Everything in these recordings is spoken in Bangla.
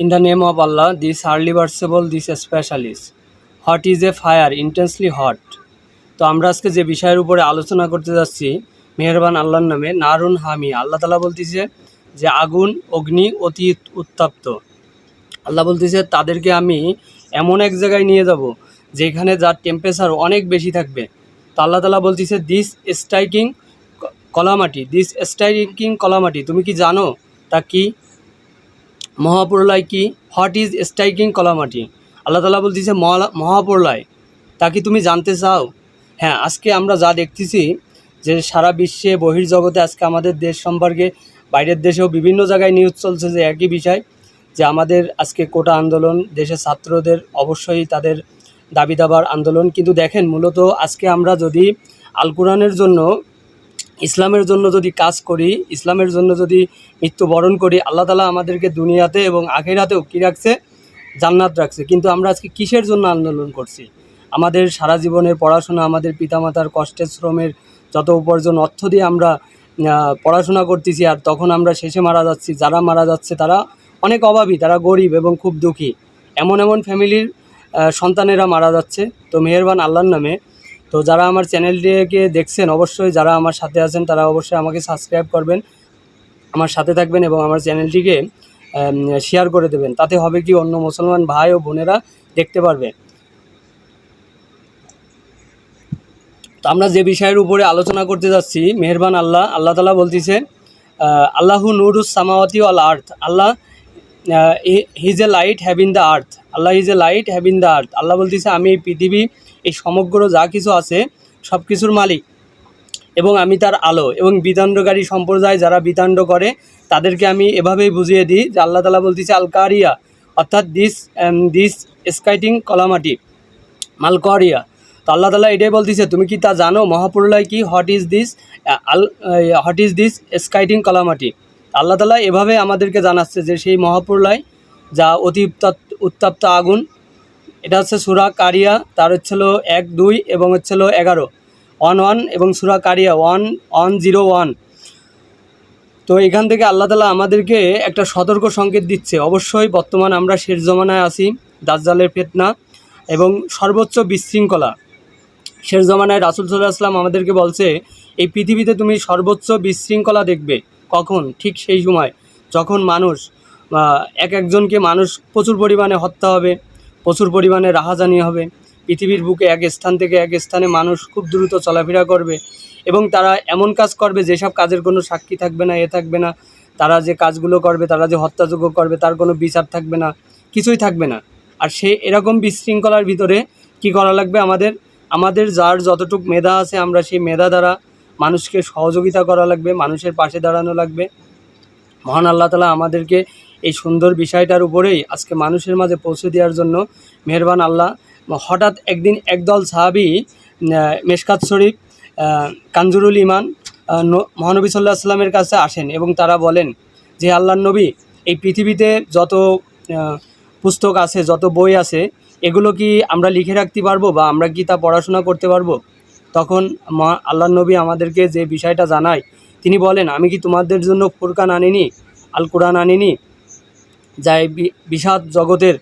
In the name of Allah, this hardly versable, this specialist. Hot is a fire, intensely hot. তো আমরা আজকে যে বিষয়ের উপরে আলোচনা করতে যাচ্ছি মেহরবান আল্লাহর নামে নারুন হামি আল্লাহ তালা বলতেছে যে আগুন অগ্নি অতি উত্তাপ্ত আল্লাহ বলতেছে তাদেরকে আমি এমন এক জায়গায় নিয়ে যাব যেখানে যার টেম্পারেচার অনেক বেশি থাকবে তো আল্লাহ তালা বলতেছে দিস স্ট্রাইকিং কলামাটি দিস স্ট্রাইকিং কলামাটি তুমি কি জানো তা কি মহাপ্রলয় কি? হোয়াট ইজ স্ট্রাইকিং কলামাটি? আল্লাহ তালা বলতেছে মহা- মহাপ্রলয়। তা কি তুমি জানতে চাও? হ্যাঁ আজকে আমরা যা দেখতেছি যে সারা বিশ্বে বহির্জগতে আজকে আমাদের দেশ সম্পর্কে, বাইরের দেশেও বিভিন্ন জায়গায় নিউজ চলছে যে একই বিষয়, যে আমাদের আজকে কোটা আন্দোলন, দেশের ছাত্রদের অবশ্যই তাদের দাবি দাবার আন্দোলন। কিন্তু দেখেন, মূলত আজকে আমরা যদি আল কোরআনের জন্য ইসলামের জন্য যদি কাজ করি, ইসলামের জন্য যদি মৃত্যুবরণ করি, আল্লাহ তালা আমাদেরকে দুনিয়াতে এবং আখেরাতেও কী রাখছে? জান্নাত রাখছে। কিন্তু আমরা আজকে কিসের জন্য আন্দোলন করছি? আমাদের সারা জীবনের পড়াশোনা, আমাদের পিতামাতার কষ্টের শ্রমের যত উপার্জন, অর্থ দিয়ে আমরা পড়াশোনা করতেছি আর তখন আমরা শেষে মারা যাচ্ছি। যারা মারা যাচ্ছে তারা অনেক অভাবী, তারা গরিব এবং খুব দুঃখী। এমন এমন ফ্যামিলির সন্তানেরা মারা যাচ্ছে। তো মেহেরবান আল্লাহর নামে তো যারা আমার চ্যানেলটিকে দেখছেন, অবশ্যই যারা আমার সাথে আছেন, তারা অবশ্যই আমাকে সাবস্ক্রাইব করবেন, আমার সাথে থাকবেন এবং আমার চ্যানেলটিকে শেয়ার করে দেবেন। তাতে হবে কি অন্য মুসলমান ভাই ও বোনেরা দেখতে পারবে। তো আমরা যে বিষয়ের উপরে আলোচনা করতে যাচ্ছি, মেহেরবান আল্লাহ আল্লাহ তালা বলতেছে আল্লাহু নুরুস সামাওয়াতি আল earth Allah his a light have in the earth Allah his a light have in the earth Allah বলতেছে, আমি এই পৃথিবী, এই সমগ্র যা কিছু আছে সব কিছুর মালিক এবং আমি তার আলো এবং বিতাণ্ডকারী সম্প্রদায় যারা বিতাণ্ড করে, তাদেরকে আমি এভাবেই বুঝিয়ে দিই যে আল্লাহ তালা বলতেছে আল কারিয়া অর্থাৎ দিস দিস স্কাইটিং কলামাটি, মালকরিয়া। তো আল্লাহ তালা এটাই বলতেছে, তুমি কি তা জানো মহাপ্রলয় কি? হট ইজ দিস আল হট ইজ দিস স্কাইটিং কলামাটি? আল্লাহ তালা এভাবে আমাদেরকে জানাচ্ছে যে সেই মহাপ্রলয় যা অতি উত্তাপ- উত্তাপ্ত আগুন, এটা হচ্ছে সুরা কারিয়া, তার হচ্ছিল এক, দুই এবং হচ্ছিল এগারো। ওয়ান ওয়ান এবং সুরা কারিয়া, ওয়ান ওয়ান, জিরো, ওয়ান। তো এখান থেকে আল্লাহ তালা আমাদেরকে একটা সতর্ক সংকেত দিচ্ছে। অবশ্যই বর্তমান আমরা শেষ জমানায় আছি, দাজ্জালের ফেতনা এবং সর্বোচ্চ বিশৃঙ্খলা। শেষ জমানায় রাসুল সাল্লাহ আসলাম আমাদেরকে বলছে, এই পৃথিবীতে তুমি সর্বোচ্চ বিশৃঙ্খলা দেখবে। কখন, ঠিক সেই সময় যখন মানুষ এক একজনকে মানুষ প্রচুর পরিমাণে হত্যা হবে, প্রচুর পরিমাণে রাহাজানি হবে, পৃথিবীর বুকে এক স্থান থেকে এক স্থানে মানুষ খুব দ্রুত চলাফেরা করবে এবং তারা এমন কাজ করবে যেসব কাজের কোনো সাক্ষী থাকবে না, এ থাকবে না, তারা যে কাজগুলো করবে, তারা যে হত্যাযোগ্য করবে, তার কোনো বিচার থাকবে না, কিছুই থাকবে না। আর সে এরকম বিশৃঙ্খলার ভিতরে কি করা লাগবে আমাদের? আমাদের যার যতটুক মেধা আছে আমরা সেই মেধা দ্বারা মানুষকে সহযোগিতা করা লাগবে, মানুষের পাশে দাঁড়ানো লাগবে। মহান আল্লাহ তালা আমাদেরকে এই সুন্দর বিষয়টার উপরেই আজকে মানুষের মাঝে পৌঁছে দেওয়ার জন্য মেহরবান আল্লাহ, হঠাৎ একদিন একদল সাহাবি মেশকাত শরীফ কাঞ্জুরুল ইমান মহানবী সাল্লাহ আসলামের কাছে আসেন এবং তারা বলেন যে আল্লাহ নবী, এই পৃথিবীতে যত পুস্তক আছে, যত বই আছে, এগুলো কি আমরা লিখে রাখতে পারব বা আমরা কি তা পড়াশোনা করতে পারব? তখন মা- আল্লাহ নবী আমাদেরকে যে বিষয়টা জানায় তিনি বলেন আমি কি তোমাদের জন্য ফুরকান আনিনি আল কোরআন আনিনি যা বিষাদ জগতের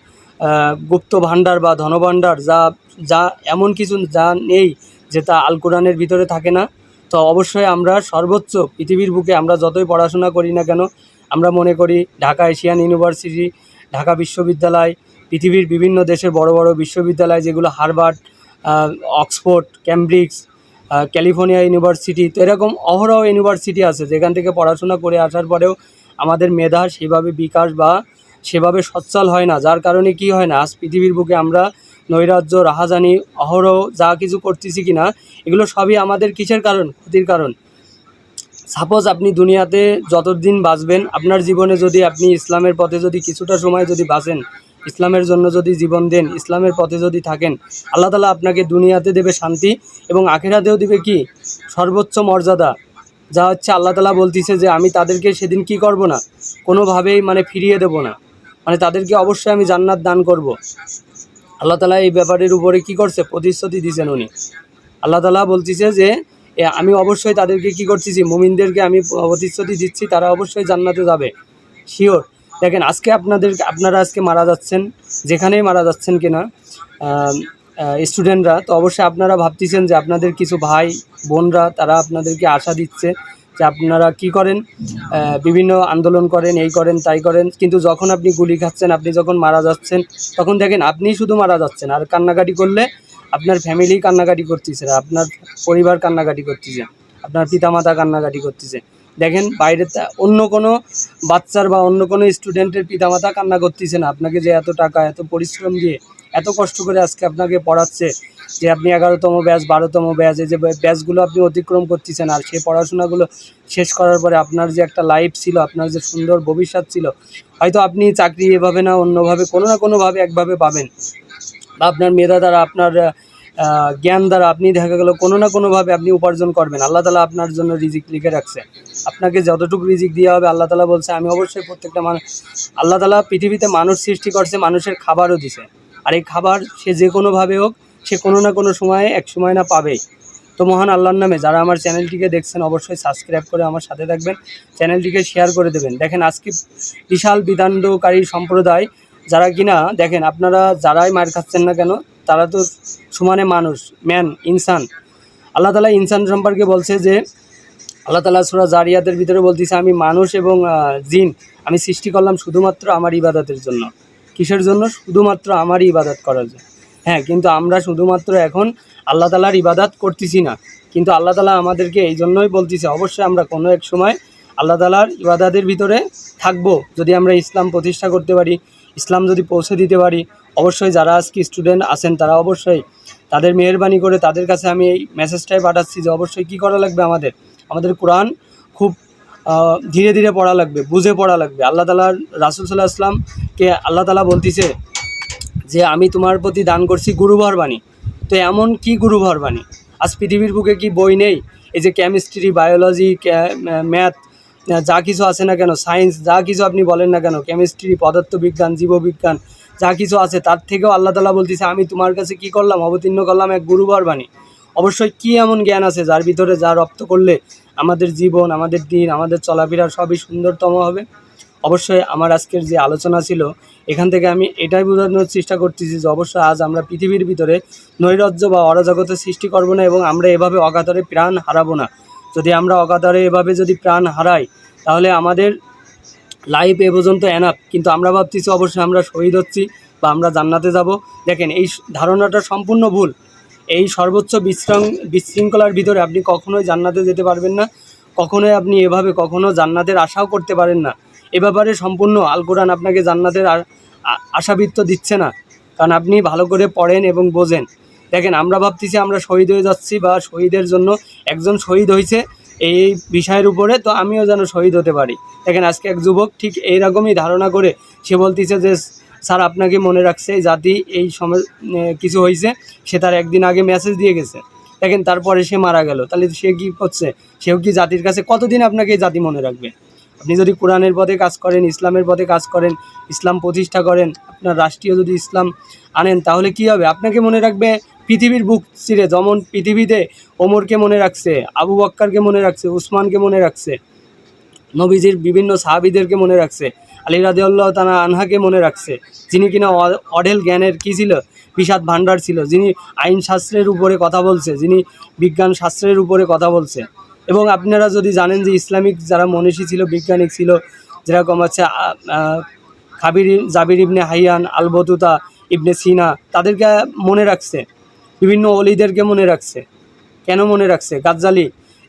গুপ্ত ভাণ্ডার বা ধনভাণ্ডার যা যা এমন কিছু যা নেই যে তা আল কোরআনের ভিতরে থাকে না? তো অবশ্যই আমরা সর্বোচ্চ পৃথিবীর বুকে আমরা যতই পড়াশোনা করি না কেন আমরা মনে করি ঢাকা এশিয়ান ইউনিভার্সিটি ঢাকা বিশ্ববিদ্যালয় পৃথিবীর বিভিন্ন দেশের বড় বড় বিশ্ববিদ্যালয় যেগুলো হারবার্ড আহ, অক্সফোর্ড ক্যামব্রিক্স ক্যালিফোর্নিয়া ইউনিভার্সিটি, তো এরকম অহরহ ইউনিভার্সিটি আছে যেখান থেকে পড়াশোনা করে আসার পরেও আমাদের মেধা সেভাবে বিকাশ বা সেভাবে সচ্ছল হয় না। যার কারণে কি হয় না, আজ পৃথিবীর বুকে আমরা নৈরাজ্য, রাহাজানি, অহরহ যা কিছু করতেছি কি না এগুলো সবই আমাদের কিসের কারণ? ক্ষতির কারণ। সাপোজ আপনি দুনিয়াতে যতদিন বাঁচবেন, আপনার জীবনে যদি আপনি ইসলামের পথে যদি কিছুটা সময় যদি বাঁচেন ইসলামের জন্য যদি জীবন দেন, ইসলামের পথে যদি থাকেন, আল্লাহ তালা আপনাকে দুনিয়াতে দেবে শান্তি এবং আখেরাতেও দেবে কি? সর্বোচ্চ মর্যাদা। যা হচ্ছে আল্লাহ তালা বলতিছে যে আমি তাদেরকে সেদিন কি করব না? কোনোভাবেই মানে ফিরিয়ে দেব না। মানে তাদেরকে অবশ্যই আমি জান্নাত দান করব। আল্লাহ তালা এই ব্যাপারের উপরে কি করছে? প্রতিশ্রুতি দিয়েছেন উনি। আল্লাহ তালা বলতেছে যে আমি অবশ্যই তাদেরকে কি করতেছি? মুমিনদেরকে আমি প্রতিশ্রুতি দিচ্ছি, তারা অবশ্যই জান্নাতে যাবে। শিওর দেখেন, আজকে আপনাদের, আপনারা আজকে মারা যাচ্ছেন, যেখানেই মারা যাচ্ছেন কিনা স্টুডেন্টরা তো অবশ্যই আপনারা ভাবতেছেন যে আপনাদের কিছু ভাই, বোনরা, তারা আপনাদেরকে আশা দিচ্ছে যে আপনারা কি করেন বিভিন্ন আন্দোলন করেন, এই করেন, তাই করেন, কিন্তু যখন আপনি গুলি খাচ্ছেন, আপনি যখন মারা যাচ্ছেন, তখন দেখেন, আপনি শুধু মারা যাচ্ছেন, আর কান্নাকাটি করলে আপনার ফ্যামিলি কান্নাকাটি করতেছে, আপনার পরিবার কান্নাকাটি করতেছে, আপনার পিতামাতা কান্নাকাটি করতেছে। দেখেন বাইরে অন্য কোনো বাচ্চার বা অন্য কোনো স্টুডেন্টের পিতামাতা কান্না করতেছে না। আপনাকে যে এত টাকা, এত পরিশ্রম দিয়ে এত কষ্ট করে আজকে আপনাকে পড়াচ্ছে যে আপনি এগারোতম ব্যাচ বারোতম ব্যাচ এই যে ব্যাচগুলো আপনি অতিক্রম করতেছেন আর সেই পড়াশোনাগুলো শেষ করার পরে আপনার যে একটা লাইফ ছিল, আপনার যে সুন্দর ভবিষ্যৎ ছিল, হয়তো আপনি চাকরি এভাবে না, অন্যভাবে, কোনো না কোনোভাবে একভাবে পাবেন। বা আপনার মেধা দ্বারা আপনার জ্ঞান দ্বারা আপনি দেখা গেল কোনো না কোনোভাবে আপনি উপার্জন করবেন। আল্লাহ তালা আপনার জন্য রিজিক লিখে রাখছে। আপনাকে যতটুকু রিজিক দেওয়া হবে, আল্লাহ তালা বলছে, আমি অবশ্যই প্রত্যেকটা মানুষ আল্লাহ তালা পৃথিবীতে মানুষ সৃষ্টি করছে, মানুষের খাবারও দিছে। আর এই খাবার সে যে কোনোভাবে হোক, সে কোনো না কোনো সময়ে, এক সময় না পাবেই। তো মহান আল্লাহর নামে যারা আমার চ্যানেলটিকে দেখছেন, অবশ্যই সাবস্ক্রাইব করে আমার সাথে থাকবেন, চ্যানেলটিকে শেয়ার করে দেবেন। দেখেন, আজকে বিশাল বিধানকারী সম্প্রদায় যারা কিনা, দেখেন, আপনারা যারাই মার খাচ্ছেন না কেন, তারা তো সমানে মানুষ ম্যান ইনসান। আল্লাহ তালা ইনসান সম্পর্কে বলছে যে, আল্লাহ তালা সুরা জারিয়াতের ভিতরে বলতেছে, আমি মানুষ এবং জিন, আমি সৃষ্টি করলাম শুধুমাত্র আমার ইবাদতের জন্য। কিসের জন্য? শুধুমাত্র আমারই ইবাদত করার জন্য। হ্যাঁ কিন্তু আমরা শুধুমাত্র এখন আল্লাহ তালার ইবাদত করতেছি না। কিন্তু আল্লাহ তালা আমাদেরকে এই জন্যই বলতেছে, অবশ্যই আমরা কোনো এক সময় আল্লাহ তালার ইবাদাতের ভিতরে থাকব, যদি আমরা ইসলাম প্রতিষ্ঠা করতে পারি। ইসলাম যদি পৌঁছে দিতে পারি, অবশ্যই যারা আজকে স্টুডেন্ট আছেন তারা অবশ্যই তাদের মেহরবানি করে তাদের কাছে আমি এই মেসেজটাই পাঠাচ্ছি যে অবশ্যই কী করা লাগবে আমাদের। আমাদের কোরআন খুব ধীরে ধীরে পড়া লাগবে, বুঝে পড়া লাগবে। আল্লাহ তালার রাসুল সাল্লাহ আসলামকে আল্লাহ তালা বলতিছে যে, আমি তোমার প্রতি দান করছি গুরুভর বাণী। তো এমন কি গুরুভর বাণী? আজ পৃথিবীর বুকে কি বই নেই? এই যে কেমিস্ট্রি বায়োলজি ম্যাথ যা কিছু আছে না কেন সায়েন্স যা কিছু আপনি বলেন না কেন কেমিস্ট্রি পদার্থবিজ্ঞান, জীববিজ্ঞান, যা কিছু আছে, তার থেকেও আল্লাহ তালা বলতেছে, আমি তোমার কাছে কি করলাম? অবতীর্ণ করলাম এক গুরুভর বাণী অবশ্যই কি এমন জ্ঞান আছে যার ভিতরে যা রপ্ত করলে আমাদের জীবন, আমাদের দিন, আমাদের চলাফেরা সবই সুন্দরতম হবে? অবশ্যই আমার আজকের যে আলোচনা ছিল, এখান থেকে আমি এটাই বোঝানোর চেষ্টা করতেছি যে অবশ্যই আজ আমরা পৃথিবীর ভিতরে নৈরাজ্য বা অরাজকতা সৃষ্টি করব না এবং আমরা এভাবে অগাধরে প্রাণ হারাবো না। যদি আমরা অগাধরে এভাবে যদি প্রাণ হারাই, তাহলে আমাদের লাইফ এ পর্যন্ত এনাফ কিন্তু আমরা ভাবতেছি, অবশ্যই আমরা শহীদ হচ্ছি বা আমরা জান্নাতে যাব। দেখেন, এই ধারণাটা সম্পূর্ণ ভুল। এই সর্বোচ্চ বিশৃঙ্খ বিশৃঙ্খলার ভিতরে আপনি কখনোই জান্নাতে যেতে পারবেন না। কখনোই আপনি এভাবে কখনো জান্নাতের আশাও করতে পারেন না। এ ব্যাপারে সম্পূর্ণ আল কোরআন আপনাকে জান্নাতের আশাবৃত্ত দিচ্ছে না। কারণ আপনি ভালো করে পড়েন এবং বোঝেন। দেখেন, আমরা ভাবতেছি আমরা শহীদ হয়ে যাচ্ছি বা শহীদের জন্য একজন শহীদ হয়েছে এই বিষয়ের উপরে, তো আমিও যেন শহীদ হতে পারি। দেখেন, আজকে এক যুবক ঠিক এইরকমই ধারণা করে, সে বলতেছে যে, স্যার, আপনাকে মনে রাখছে জাতি এই সময় কিছু হয়েছে, সে তার একদিন আগে মেসেজ দিয়ে গেছে। দেখেন, তারপরে সে মারা গেল। তাহলে সে কি করছে? সেও কি জাতির কাছে কতদিন আপনাকে জাতি মনে রাখবে? আপনি যদি কোরআনের পথে কাজ করেন, ইসলামের পথে কাজ করেন, ইসলাম প্রতিষ্ঠা করেন, আপনার রাষ্ট্রীয় যদি ইসলাম আনেন, তাহলে কি হবে? আপনাকে মনে রাখবে পৃথিবীর বুক চিরে যেমন পৃথিবীতে ওমরকে মনে রাখছে, আবু বক্কারকে মনে রাখছে, উসমানকে মনে রাখছে, নবীজির বিভিন্ন সাহাবিদেরকে মনে রাখছে, আলী রাদিউল্লাহ তানা আনহাকে মনে রাখছে, যিনি কিনা অ- অঢেল জ্ঞানের কী ছিল? বিষাদ ভাণ্ডার ছিল, যিনি আইন শাস্ত্রের উপরে কথা বলছে, যিনি বিজ্ঞান শাস্ত্রের উপরে কথা বলছে। এবং আপনারা যদি জানেন যে ইসলামিক যারা মনীষী ছিল, বিজ্ঞানিক ছিল, যেরকম আছে খাবির জাবির ইবনে হাইয়ান, আলবতুতা ইবনে সিনা, তাদেরকে মনে রাখছে। বিভিন্ন অলিদেরকে মনে রাখছে। কেন মনে রাখছে? গাজ্জালি,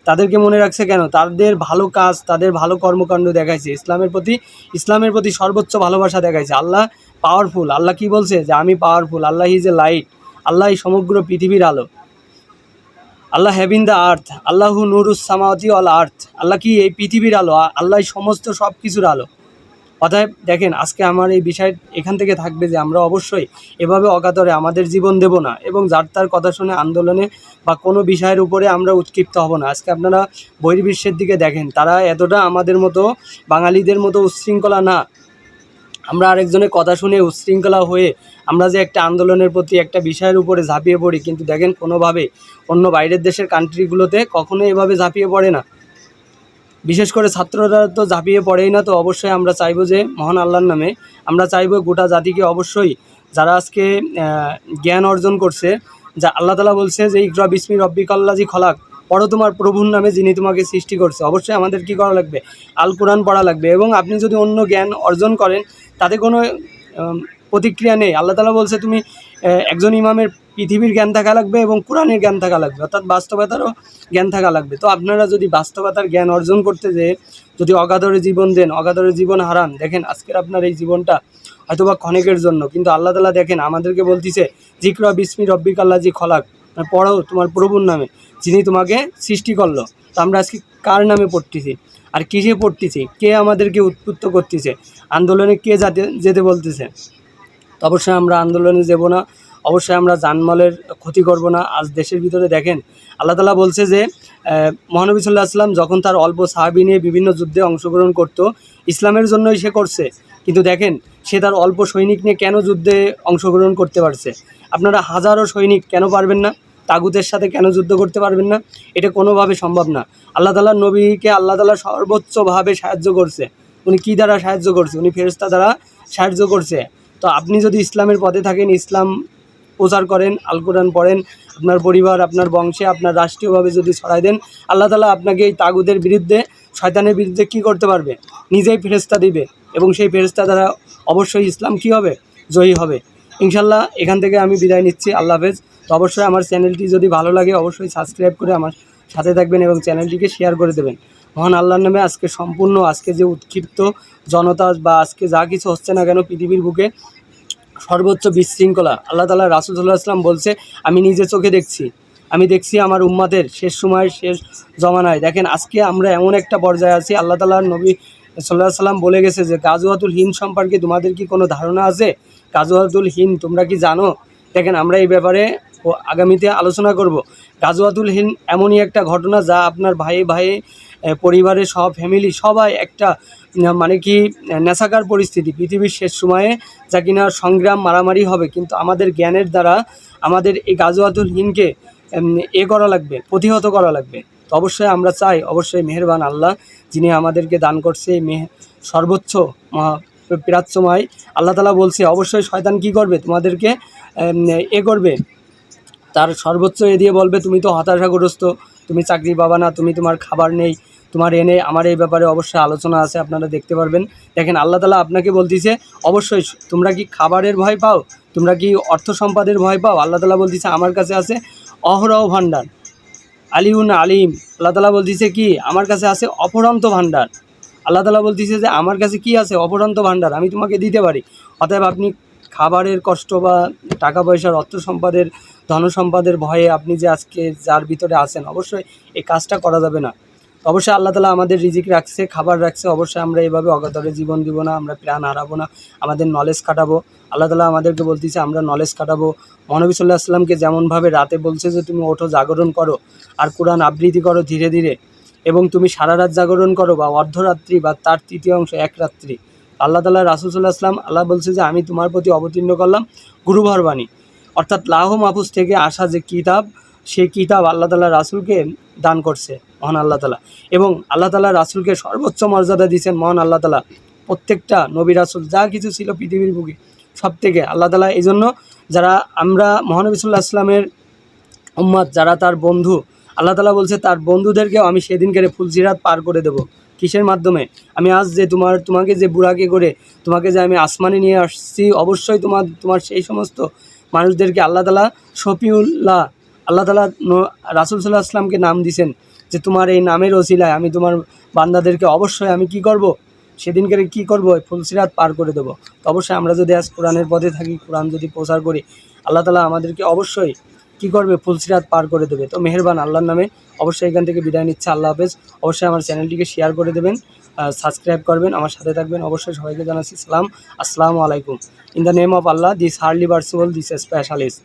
তাদেরকে মনে রাখছে কেন? তাদের ভালো কাজ, তাদের ভালো কর্মকাণ্ড দেখাইছে। ইসলামের প্রতি ইসলামের প্রতি সর্বোচ্চ ভালোবাসা দেখাইছে। আল্লাহ পাওয়ারফুল আল্লাহ কি বলছে? যে আমি powerful Allah is a light Allah সমগ্র পৃথিবীর আলো। আল্লাহ হ্যাভিন দ্য আর্থ আল্লাহু নুরুস সামাওয়াতি অল আর্থ, আল্লাহ কি এই পৃথিবীর আলো, আল্লাহ সমস্ত সব কিছুর আলো। অতএব দেখেন, আজকে আমার এই বিষয় এখান থেকে থাকবে যে আমরা অবশ্যই এভাবে অকাতরে আমাদের জীবন দেব না এবং যার তার কথা শুনে আন্দোলনে বা কোনো বিষয়ের উপরে আমরা উৎক্ষিপ্ত হব না। আজকে আপনারা বহির্বিশ্বের দিকে দেখেন, তারা এতটা আমাদের মতো বাঙালিদের মতো উচ্ছৃঙ্খলা না। আমরা আরেকজনের কথা শুনে উচ্ছৃঙ্খলা হয়ে আমরা যে একটা আন্দোলনের প্রতি একটা বিষয়ের উপরে ঝাঁপিয়ে পড়ি, কিন্তু দেখেন কোনোভাবে অন্য বাইরের দেশের কান্ট্রিগুলোতে কখনো এভাবে ঝাঁপিয়ে পড়ে না। বিশেষ করে ছাত্ররা তো ঝাঁপিয়ে পড়েই না, তো অবশ্যই আমরা চাইব যে মহান আল্লাহর নামে আমরা চাইব গোটা জাতিকে অবশ্যই যারা আজকে জ্ঞান অর্জন করছে, যা আল্লাহ তালা বলছে যে, ইকরা বিসমি রব্বিকাল্লাজি খলাক পড়ো তোমার প্রভুর নামে যিনি তোমাকে সৃষ্টি করছে। অবশ্যই আমাদের কি করা লাগবে? আল কোরআন পড়া লাগবে। এবং আপনি যদি অন্য জ্ঞান অর্জন করেন তাতে কোনো প্রতিক্রিয়া নেই। আল্লাহ তালা বলছে, তুমি একজন ইমামের পৃথিবীর জ্ঞান থাকা লাগবে এবং কোরআনের জ্ঞান থাকা লাগবে, অর্থাৎ বাস্তবতারও জ্ঞান থাকা লাগবে। তো আপনারা যদি বাস্তবতার জ্ঞান অর্জন করতে যেয়ে যদি অগাধরে জীবন দেন, অগাধরে জীবন হারান, দেখেন আজকের আপনার এই জীবনটা হয়তোবা ক্ষণেকের জন্য, কিন্তু আল্লাহ তালা দেখেন, আমাদেরকে বলতিছে জিক্রা বিসমি রব্বিক আল্লাহ জি খলাক। মানে পড়ো তোমার প্রভুর নামে, যিনি তোমাকে সৃষ্টি করল। তো আমরা আজকে কার নামে পড়তেছি? আর কিসে পড়তেছি? কে আমাদেরকে উৎপুত্ত করতেছে? আন্দোলনে কে যাতে, যেতে বলতেছে? অবশ্যই আমরা আন্দোলনে যাব না। অবশ্যই আমরা জানমালের ক্ষতি করব না। আজ দেশের ভিতরে দেখেন, আল্লাহ তালা বলছে যে মহানবী সাল্লাহ আসলাম যখন তার অল্প সাহাবি নিয়ে বিভিন্ন যুদ্ধে অংশগ্রহণ করত, ইসলামের জন্যই সে করছে। কিন্তু দেখেন, সে তার অল্প সৈনিক নিয়ে কেন যুদ্ধে অংশগ্রহণ করতে পারছে? আপনারা হাজারো সৈনিক কেন পারবেন না? তাগুতের সাথে কেন যুদ্ধ করতে পারবেন না? এটা কোনোভাবে সম্ভব না। আল্লাহ তালার নবীকে আল্লাহ তালা সর্বোচ্চভাবে সাহায্য করছে। উনি কী দ্বারা সাহায্য করছে? উনি ফেরস্তা দ্বারা সাহায্য করছে। তো আপনি যদি ইসলামের পথে থাকেন, ইসলাম প্রচার করেন, আল কোরআন পড়েন, আপনার পরিবার, আপনার বংশে, আপনার রাষ্ট্রীয়ভাবে যদি ছড়াই দেন, আল্লাহ তালা আপনাকে এই তাগুদের বিরুদ্ধে, শয়তানের বিরুদ্ধে কী করতে পারবে? নিজেই ফেরেস্তা দিবে। এবং সেই ফেরেস্তা দ্বারা অবশ্যই ইসলাম কী হবে? জয়ী হবে। ইনশাল্লাহ এখান থেকে আমি বিদায় নিচ্ছি। আল্লাহ হাফেজ। তো অবশ্যই আমার চ্যানেলটি যদি ভালো লাগে, অবশ্যই সাবস্ক্রাইব করে আমার সাথে থাকবেন এবং চ্যানেলটিকে শেয়ার করে দেবেন। মহান আল্লাহর নামে আজকে সম্পূর্ণ, আজকে যে উৎক্ষিপ্ত জনতা বা আজকে যা কিছু হচ্ছে না কেন পৃথিবীর বুকে সর্বোচ্চ বিশৃঙ্খলা। আল্লাহ তালা রাসুদুল্লাহ আসলাম বলছে, আমি নিজে চোখে দেখছি। আমি দেখছি আমার উম্মাদের শেষ সময় শেষ জমানায়। দেখেন, আজকে আমরা এমন একটা পর্যায়ে আছি, আল্লাহ তালার নবী সাল্লাহ সাল্লাম বলে গেছে যে গাজুয়াতুল হিন্দ সম্পর্কে তোমাদের কি কোনো ধারণা আছে? গাজুয়াতুল হিন্দ, তোমরা কি জানো? দেখেন, আমরা এই ব্যাপারে ও আগামীতে আলোচনা করব। গাজুয়াতুল হিন্দ এমনই একটা ঘটনা যা আপনার ভাই ভাই পরিবারের সব ফ্যামিলি সবাই একটা মানে কি নেশাকার পরিস্থিতি। পৃথিবীর শেষ সময়ে যা কিনা সংগ্রাম মারামারি হবে, কিন্তু আমাদের জ্ঞানের দ্বারা আমাদের এই গাজওয়াতুল হিনকে এ করা লাগবে, প্রতিহত করা লাগবে। তো অবশ্যই আমরা চাই, অবশ্যই মেহেরবান আল্লাহ যিনি আমাদেরকে দান করছে মেহ সর্বোচ্চ মহা, প্রাচ্যময়। আল্লাহ তালা বলছে, অবশ্যই শয়তান কি করবে? তোমাদেরকে এ করবে। তার সর্বোচ্চ এ দিয়ে বলবে, তুমি তো হতাশাগ্রস্ত, তুমি চাকরি পাবা না, তুমি তোমার খাবার নেই, তোমার এনে আমার এই ব্যাপারে অবশ্যই আলোচনা আছে, আপনারা দেখতে পারবেন। দেখেন, আল্লাহ তালা আপনাকে বলতেছে, অবশ্যই তোমরা কি খাবারের ভয় পাও? তোমরা কি অর্থ সম্পাদের ভয় পাও? আল্লাহ তালা বলতেছে, আমার কাছে আছে অহরহ ভাণ্ডার। আলিউন আলিম, আল্লাহ তালা বলতেছে কি, আমার কাছে আছে অপরন্ত ভাণ্ডার। আল্লাহ তালা বলতেছে যে, আমার কাছে কি আছে অপরন্ত ভাণ্ডার? আমি তোমাকে দিতে পারি। অতএব আপনি খাবারের কষ্ট বা টাকা পয়সার অর্থ সম্পাদের, ধন সম্পাদের ভয়ে আপনি যে আজকে যার ভিতরে আছেন, অবশ্যই এই কাজটা করা যাবে না। অবশ্যই আল্লাহ তালা আমাদের রিজিক রাখছে, খাবার রাখছে, অবশ্যই আমরা এইভাবে অগাধরে জীবন দিব না, আমরা প্রাণ হারাবো না, আমাদের নলেজ কাটাবো আল্লাহ তালা আমাদেরকে বলতেছে, আমরা নলেজ কাটাবো মহানবী সাল্লাহ আসলামকে যেমনভাবে রাতে বলছে যে, তুমি ওঠো, জাগরণ করো আর কোরআন আবৃত্তি করো ধীরে ধীরে এবং তুমি সারা রাত জাগরণ করো বা অর্ধরাত্রি বা তার তৃতীয় অংশ এক রাত্রি। আল্লাহ তালা রাসুলসাল্লাহ আসলাম আল্লাহ বলছে যে আমি তোমার প্রতি অবতীর্ণ করলাম গুরুভর বাণী। অর্থাৎ লাহ মাহফুজ থেকে আসা যে কিতাব, সেই কিতাব আল্লাহ তালা রাসুলকে দান করছে, মহান আল্লাহ তালা এবং আল্লাহ তালা রাসুলকে সর্বোচ্চ মর্যাদা দিয়েছেন মহান আল্লাহ তালা প্রত্যেকটা নবী রাসুল যা কিছু ছিল পৃথিবীর বুকে, সব থেকে আল্লাহ তালা এই জন্য যারা আমরা মহানবী সাল্লাহ আসলামের উম্মাদ যারা তার বন্ধু, আল্লাহ তালা বলছে তার বন্ধুদেরকেও আমি সেদিনকে ফুলসিরাত পার করে দেবো। কিসের মাধ্যমে? আমি আজ যে তোমার, তোমাকে যে বুড়াকে করে তোমাকে যে আমি আসমানে নিয়ে আসছি, অবশ্যই তোমার তোমার সেই সমস্ত মানুষদেরকে আল্লাহ তালা শফিউল্লাহ, আল্লাহ তালা রাসুল সাল্লাহ আসলামকে নাম দিছেন যে তোমার এই নামের ওসিলায় আমি তোমার বান্দাদেরকে অবশ্যই আমি কি করব? সেদিনকে কি করব? ফুলসিরাত পার করে দেবো। তো অবশ্যই আমরা যদি আজ কোরআনের পথে থাকি, কোরআন যদি প্রচার করি, আল্লাহ তালা আমাদেরকে অবশ্যই কি করবে? ফুলসিরাত পার করে দেবে। তো মেহেরবান আল্লাহর নামে অবশ্যই এখান থেকে বিদায় নিচ্ছে। আল্লাহ হাফেজ। অবশ্যই আমার চ্যানেলটিকে শেয়ার করে দেবেন সাবস্ক্রাইব করবেন, আমার সাথে থাকবেন। অবশ্যই সবাইকে জানাচ্ছি সালাম। আসসালামু আলাইকুম। In the name of Allah this Harley ভার্সুয়াল দিস স্পেশালিস্ট